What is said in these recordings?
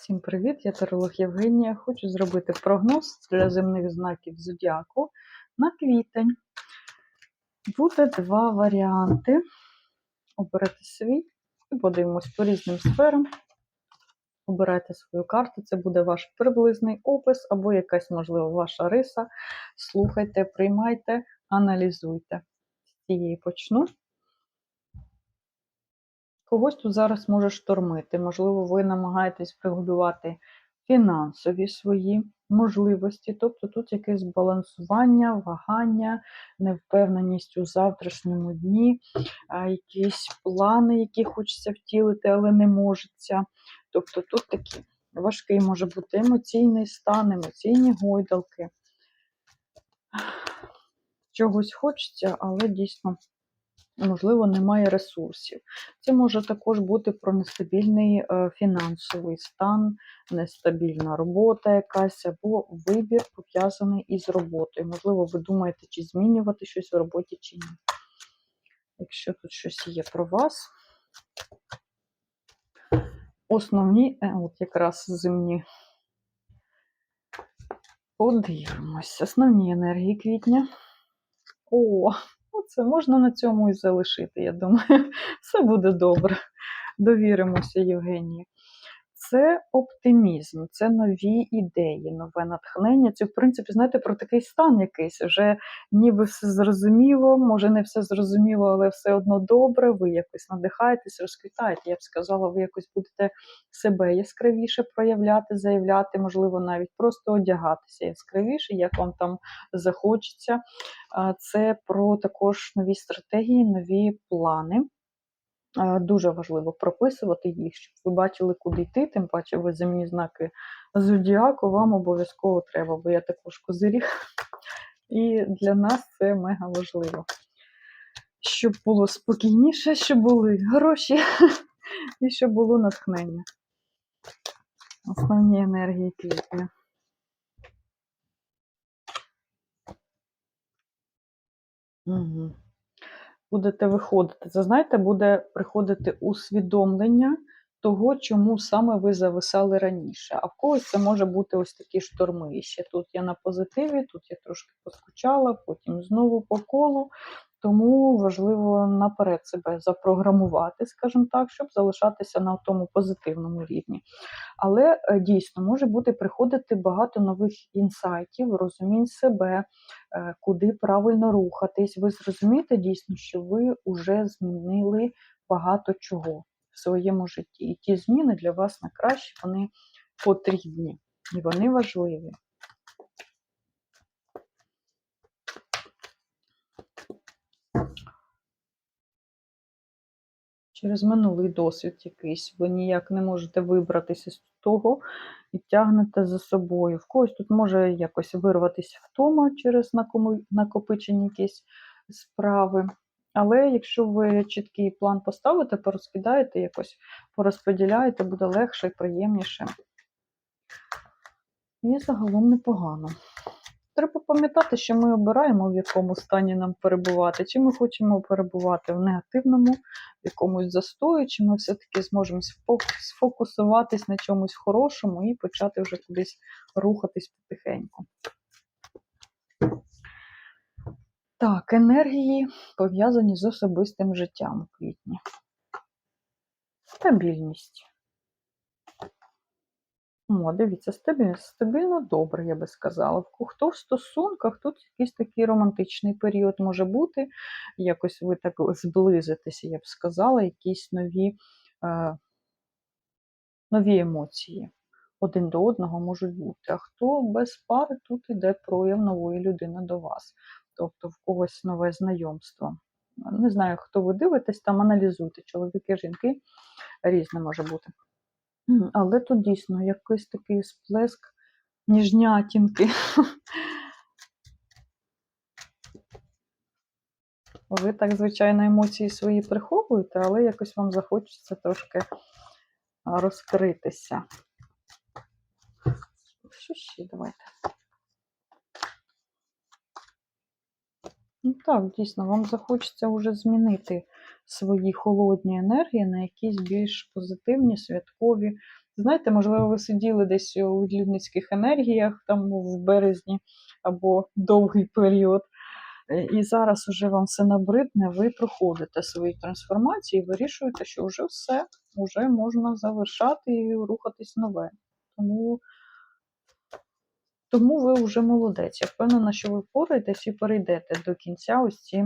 Всім привіт! Я таролог Євгенія. Хочу зробити прогноз для земних знаків зодіаку на квітень. Буде два варіанти. Оберете свій і подивимось по різним сферам. Обирайте свою карту, це буде ваш приблизний опис або якась, можливо, ваша риса. Слухайте, приймайте, аналізуйте. З цієї почну. Когось тут зараз може штормити. Можливо, ви намагаєтесь пригодувати фінансові свої можливості, тобто тут якесь балансування, вагання, невпевненість у завтрашньому дні, якісь плани, які хочеться втілити, але не можеться. Тобто тут такий важкий може бути емоційний стан, емоційні гойдалки. Чогось хочеться, але дійсно можливо, немає ресурсів. Це може також бути про нестабільний е, фінансовий стан, нестабільна робота якась, або вибір пов'язаний із роботою. Можливо, ви думаєте, чи змінювати щось в роботі, чи ні. Якщо тут щось є про вас. Основні, е, от якраз земні. Подивимось. Основні енергії квітня. О, це можна на цьому і залишити, я думаю. Все буде добре. Довіримося Євгенії. Це оптимізм, це нові ідеї, нове натхнення. Це, в принципі, знаєте, про такий стан якийсь. Вже ніби все зрозуміло, може не все зрозуміло, але все одно добре. Ви якось надихаєтесь, розквітаєте. Я б сказала, ви якось будете себе яскравіше проявляти, заявляти, можливо, навіть просто одягатися яскравіше, як вам там захочеться. Це про також нові стратегії, нові плани. Дуже важливо прописувати їх, щоб ви бачили, куди йти, тим паче ви земні знаки зодіаку, вам обов'язково треба, бо я також козиріг. І для нас це мега важливо. Щоб було спокійніше, щоб були гроші і щоб було натхнення. Основні енергії квітня. Угу будете виходити, це знаєте, буде приходити усвідомлення того, чому саме ви зависали раніше. А в когось це може бути ось такі шторми. ще тут я на позитиві, тут я трошки поскучала, потім знову по колу. Тому важливо наперед себе запрограмувати, скажімо так, щоб залишатися на тому позитивному рівні. Але е, дійсно може бути приходити багато нових інсайтів, розумінь себе, е, куди правильно рухатись. Ви зрозумієте дійсно, що ви вже змінили багато чого в своєму житті. І ті зміни для вас на краще, вони потрібні і вони важливі. Через минулий досвід якийсь. Ви ніяк не можете вибратися з того і тягнете за собою. В когось тут може якось вирватися втома через накопичені якісь справи. Але якщо ви чіткий план поставите, порозкидаєте якось, порозподіляєте, буде легше і приємніше. І загалом непогано. Треба пам'ятати, що ми обираємо, в якому стані нам перебувати, чи ми хочемо перебувати в негативному, в якомусь застої, чи ми все-таки зможемо сфокусуватись на чомусь хорошому і почати вже кудись рухатись потихеньку. Так, енергії пов'язані з особистим життям у квітні. Стабільність. О, дивіться, стабільно, стабільно добре, я би сказала. Хто в стосунках, тут якийсь такий романтичний період може бути. Якось ви так зблизитеся, я б сказала, якісь нові, е, нові емоції один до одного можуть бути. А хто без пари, тут іде прояв нової людини до вас. Тобто в когось нове знайомство. Не знаю, хто ви дивитесь, там аналізуйте, чоловіки, жінки різне може бути. Але тут дійсно якийсь такий сплеск ніжнятінки. Ви так, звичайно, емоції свої приховуєте, але якось вам захочеться трошки розкритися. Що ще давайте? Ну так, дійсно, вам захочеться вже змінити свої холодні енергії на якісь більш позитивні, святкові, Знаєте, можливо, ви сиділи десь у відлюдницьких енергіях там в березні або довгий період. Е, І зараз уже вам все набридне, ви проходите свої трансформації вирішуєте, що вже все, вже можна завершати і рухатись нове. Тому, тому ви вже молодець. Я впевнена, що ви впораєтесь і перейдете до кінця ось ці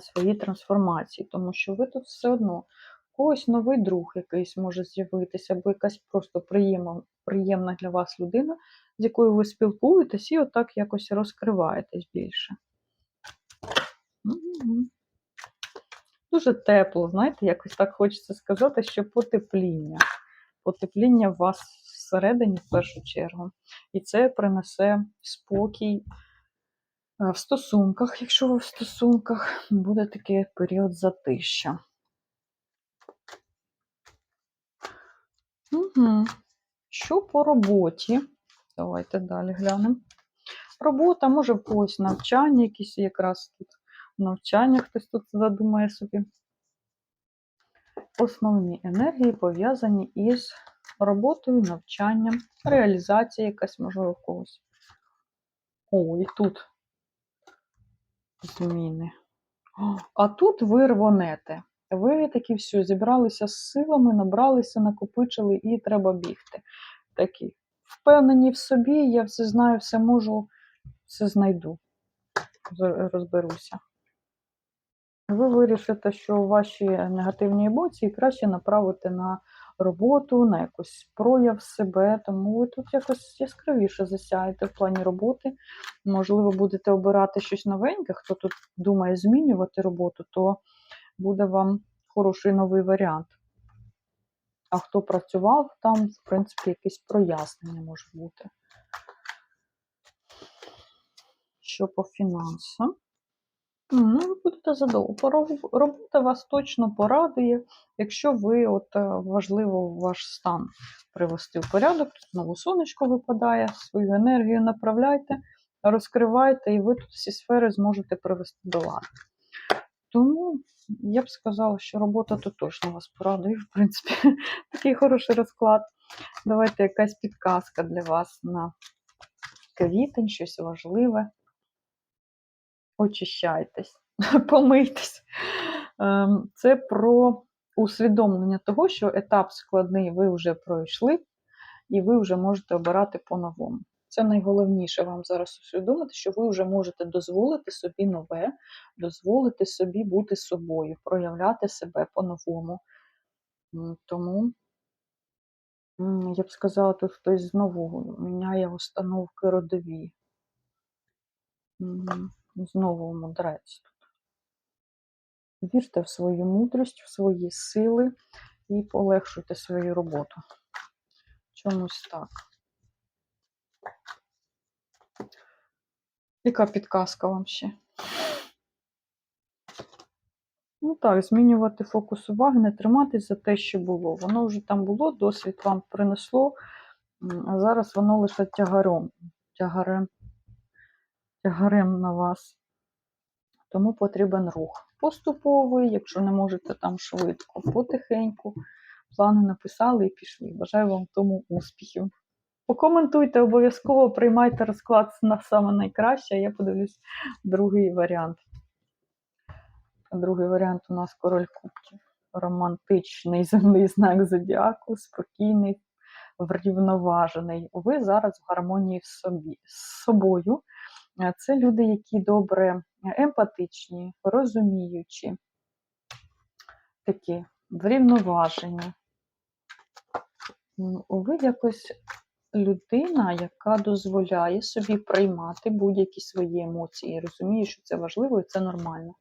свої трансформації, тому що ви тут все одно. у Когось новий друг якийсь може з'явитися, або якась просто приємна, приємна для вас людина, з якою ви спілкуєтесь, і отак якось розкриваєтесь більше. Дуже тепло, знаєте, якось так хочеться сказати, що потепління. Потепління в вас всередині в першу чергу. І це принесе спокій е, в стосунках, якщо ви в стосунках, буде такий період затища. Угу. Що по роботі? Давайте далі глянемо. Робота, може, в навчання, якісь якраз тут навчання хтось тут задумає собі. Основні енергії пов'язані із роботою, навчанням, реалізація якась, можливо, в когось. О, і тут зміни. А тут ви рвонете. Ви такі все, зібралися з силами, набралися, накопичили і треба бігти. Такі. Впевнені в собі, я все знаю, все можу, все знайду. Розберуся. Ви вирішите, що ваші негативні емоції краще направити на роботу, на якийсь прояв себе, тому ви тут якось яскравіше засяєте в плані роботи. Можливо, будете обирати щось новеньке. Хто тут думає змінювати роботу, то буде вам хороший новий варіант. А хто працював, там, в принципі, якесь прояснення може бути. Що по фінансам? Ну, ви будете задоволені. Робота вас точно порадує, якщо ви, от е, важливо ваш стан привести в порядок, тут знову сонечко випадає, свою енергію направляйте, розкривайте, і ви тут всі сфери зможете привести до ладу. Тому я б сказала, що робота тут точно вас порадує. В принципі, такий хороший розклад. Давайте якась підказка для вас на квітень, щось важливе очищайтесь, помийтесь. Ем, Це про усвідомлення того, що етап складний ви вже пройшли, і ви вже можете обирати по-новому. Це найголовніше вам зараз усвідомити, що ви вже можете дозволити собі нове, дозволити собі бути собою, проявляти себе по-новому. Тому, я б сказала, тут хтось знову міняє установки родові. Знову мудрець. Вірте в свою мудрість, в свої сили і полегшуйте свою роботу. Чомусь так. Яка підказка вам ще? Ну так, змінювати фокус уваги, не триматись за те, що було. Воно вже там було, досвід вам принесло, а зараз воно лише тягарем, тягарем, тягарем на вас. Тому потрібен рух. Поступовий, якщо не можете там швидко, потихеньку. Плани написали і пішли. Бажаю вам тому успіхів. Покоментуйте обов'язково, приймайте розклад на саме найкраще, а я подивлюсь другий варіант. Другий варіант у нас король кубків. Романтичний земний знак зодіаку, спокійний, врівноважений. Ви зараз в гармонії з собі, з собою. Е, Це люди, які добре емпатичні, розуміючі, такі врівноважені. Ви якось людина, яка дозволяє собі приймати будь-які свої емоції, розуміє, що це важливо і це нормально.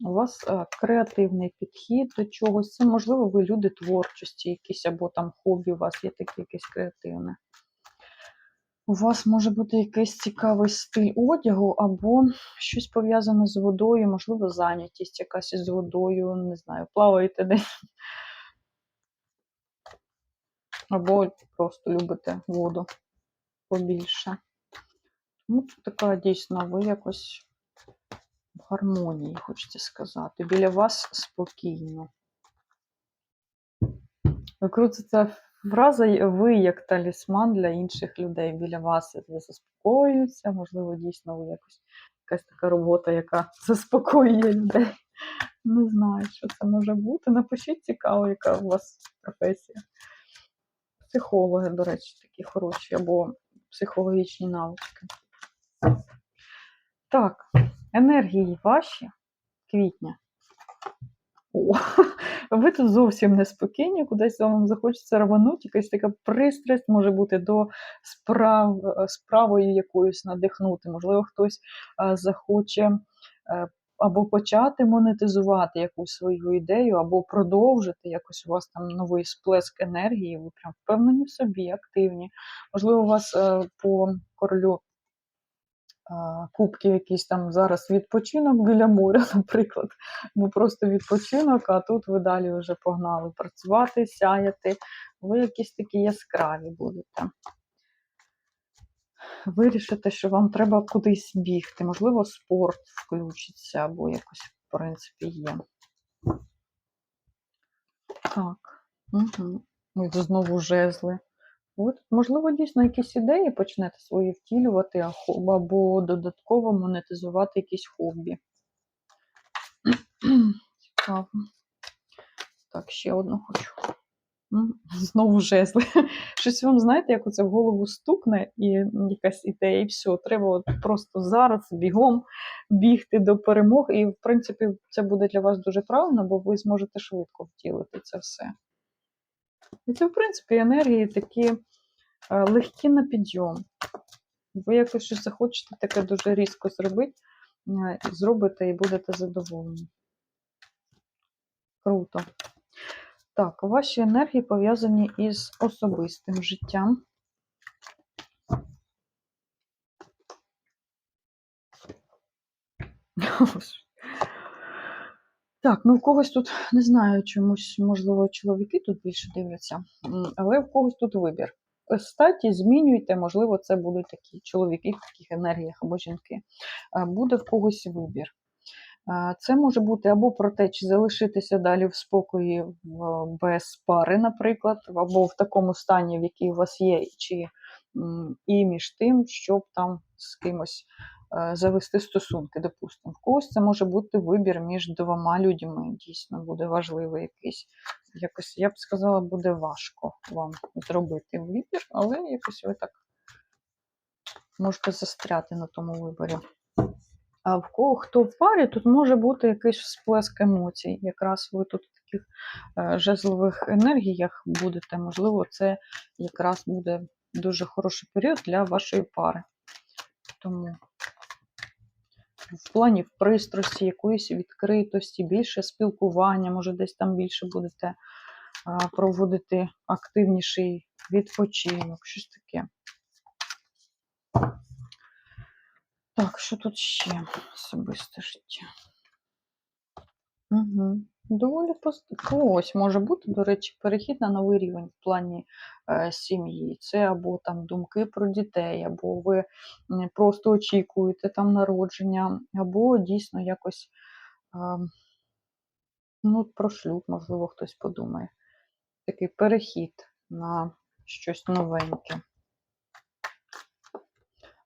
У вас е, креативний підхід до чогось. Це, можливо, ви люди творчості, якісь, або там хобі у вас є таке якесь креативне. У вас може бути якийсь цікавий стиль одягу, або щось пов'язане з водою, можливо, зайнятість якась із водою, не знаю, плаваєте десь. Або просто любите воду побільше. Ну, це така дійсно, ви якось в гармонії, хочеться сказати. Біля вас спокійно. Крутиться фраза й- ви як талісман для інших людей. Біля вас заспокоюються, можливо, дійсно ви якось якась така робота, яка заспокоює людей. Не знаю, що це може бути. Напишіть цікаво, яка у вас професія. Психологи, до речі, такі хороші, або психологічні навички. Так, енергії ваші квітня. О, ви тут зовсім неспокійні, кудись вам захочеться рванути, якась така пристрасть може бути до справ, е, справою якоюсь надихнути. Можливо, хтось е, захоче е, або почати монетизувати якусь свою ідею, або продовжити якось у вас там новий сплеск енергії, ви прям впевнені в собі, активні. Можливо, у вас по королю кубків якийсь там зараз відпочинок біля моря, наприклад, бо просто відпочинок, а тут ви далі вже погнали працювати, сяяти. Ви якісь такі яскраві будете. Вирішите, що вам треба кудись бігти, можливо, спорт включиться, або якось, в принципі, є. Так. Угу. Ой, тут знову жезли. От, можливо, дійсно якісь ідеї почнете свої втілювати, або додатково монетизувати якісь хобі. Цікаво. Так, ще одну хочу. Знову жезли. Щось вам, знаєте, як оце в голову стукне і якась ідея, і все, треба от просто зараз бігом бігти до перемог. І, в принципі, це буде для вас дуже правильно, бо ви зможете швидко втілити це все. І це, в принципі, енергії такі е, легкі на підйом. Ви якось щось захочете таке дуже різко зробити, е, зробите і будете задоволені. Круто. Так, ваші енергії пов'язані із особистим життям. Так, ну в когось тут, не знаю, чомусь, можливо, чоловіки тут більше дивляться, але в когось тут вибір. Статі змінюйте, можливо, це будуть такі чоловіки в таких енергіях або жінки. Е, Буде в когось вибір. Е, Це може бути або про те, чи залишитися далі в спокої без пари, наприклад, або в такому стані, в який у вас є, чи і між тим, щоб там з кимось завести стосунки. Допустимо, в когось це може бути вибір між двома людьми. Дійсно буде важливий якийсь. Якось, я б сказала, буде важко вам зробити вибір, але якось ви так можете застряти на тому виборі. А в кого хто в парі, тут може бути якийсь всплеск емоцій. Якраз ви тут в таких е, жезлових енергіях будете. Можливо, це якраз буде дуже хороший період для вашої пари. Тому в плані пристрості, якоїсь відкритості, більше спілкування, може, десь там більше будете проводити активніший відпочинок, щось таке. Так, що тут ще? Особисте життя. Угу. Доволі пост... Ось може бути, до речі, перехід на новий рівень в плані е, сім'ї. Це або там думки про дітей, або ви просто очікуєте там народження, або дійсно якось е, ну, про шлюб, можливо, хтось подумає. Такий перехід на щось новеньке.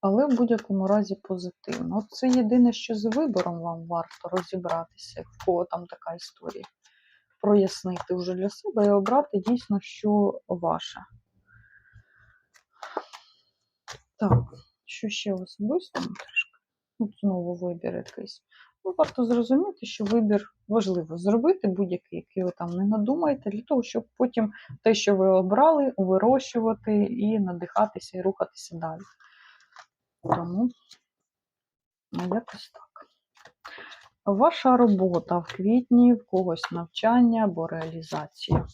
Але в будь-якому разі позитивно. От це єдине, що з вибором вам варто розібратися, в кого там така історія. Прояснити вже для себе і обрати дійсно, що ваше. Так, що ще в особистому трошки? От знову вибір якийсь. Ну, варто зрозуміти, що вибір важливо зробити будь-який, який ви там не надумаєте, для того, щоб потім те, що ви обрали, вирощувати і надихатися і рухатися далі. Тому ну, якось так. Ваша робота в квітні, в когось навчання або реалізація.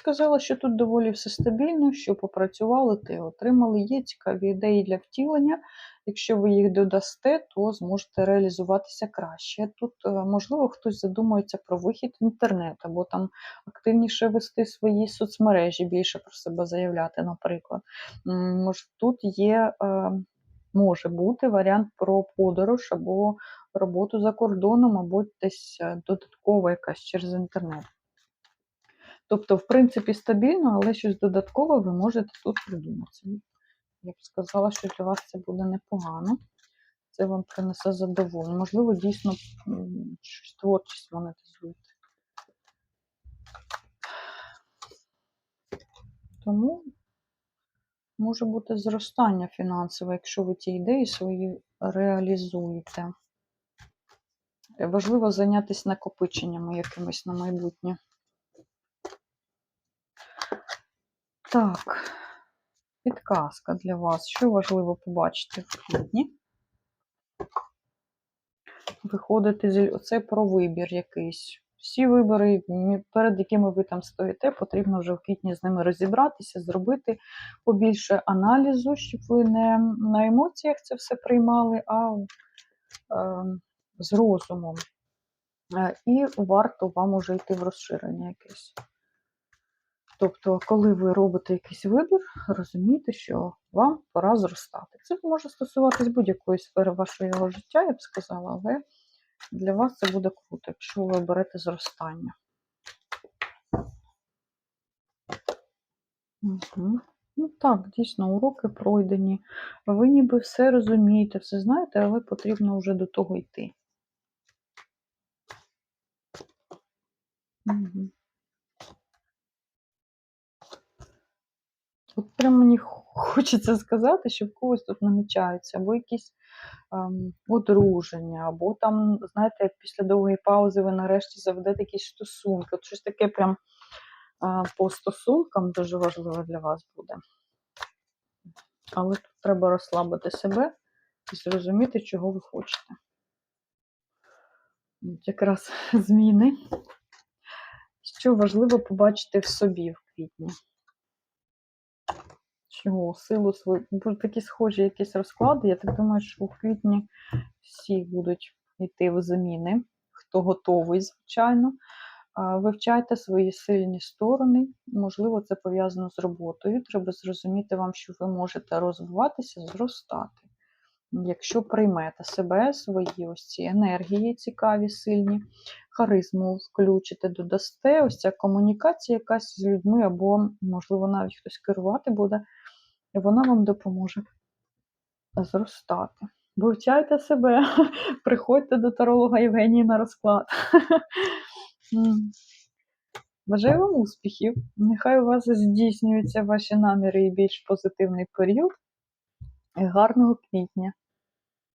Сказала, що тут доволі все стабільно, що попрацювали, ти отримали. Є цікаві ідеї для втілення. Якщо ви їх додасте, то зможете реалізуватися краще. Тут, е, можливо, хтось задумується про вихід в інтернет, або там активніше вести свої соцмережі, більше про себе заявляти, наприклад. Може, тут є е, може бути варіант про подорож або роботу за кордоном, або десь е, додаткова якась через інтернет. Тобто, в принципі, стабільно, але щось додаткове ви можете тут придумати. Я б сказала, що для вас це буде непогано. Це вам принесе задоволення. Можливо, дійсно щось творчість монетизуєте. Тому може бути зростання фінансове, якщо ви ті ідеї свої реалізуєте. Важливо зайнятися накопиченнями якимось на майбутнє. Так, підказка для вас. Що важливо побачити в квітні? Виходити з оце про вибір якийсь. Всі вибори, перед якими ви там стоїте, потрібно вже в квітні з ними розібратися, зробити побільше аналізу, щоб ви не на емоціях це все приймали, а е, з розумом. Е, І варто вам уже йти в розширення якесь. Тобто, коли ви робите якийсь вибір, розумійте, що вам пора зростати. Це може стосуватись будь-якої сфери вашого життя, я б сказала, але для вас це буде круто, якщо ви оберете зростання. Угу. Ну так, дійсно, уроки пройдені. Ви ніби все розумієте, все знаєте, але потрібно вже до того йти. Угу. От прям мені хочеться сказати, що в когось тут намічаються або якісь ем, одруження, або там, знаєте, після довгої паузи ви нарешті заведете якісь стосунки. От щось таке прям е, по стосункам дуже важливо для вас буде. Але тут треба розслабити себе і зрозуміти, чого ви хочете. От якраз зміни. Що важливо побачити в собі в квітні. Чого? Силу свою. Бо такі схожі якісь розклади. Я так думаю, що у квітні всі будуть йти в зміни, хто готовий, звичайно. Вивчайте свої сильні сторони. Можливо, це пов'язано з роботою. Треба зрозуміти вам, що ви можете розвиватися, зростати. Якщо приймете себе, свої ось ці енергії цікаві, сильні, харизму включите, додасте, ось ця комунікація якась з людьми, або, можливо, навіть хтось керувати буде, і вона вам допоможе зростати. Вивчайте себе, приходьте до таролога Євгенії на розклад. Бажаю вам успіхів. Нехай у вас здійснюються ваші наміри і більш позитивний період. Гарного квітня!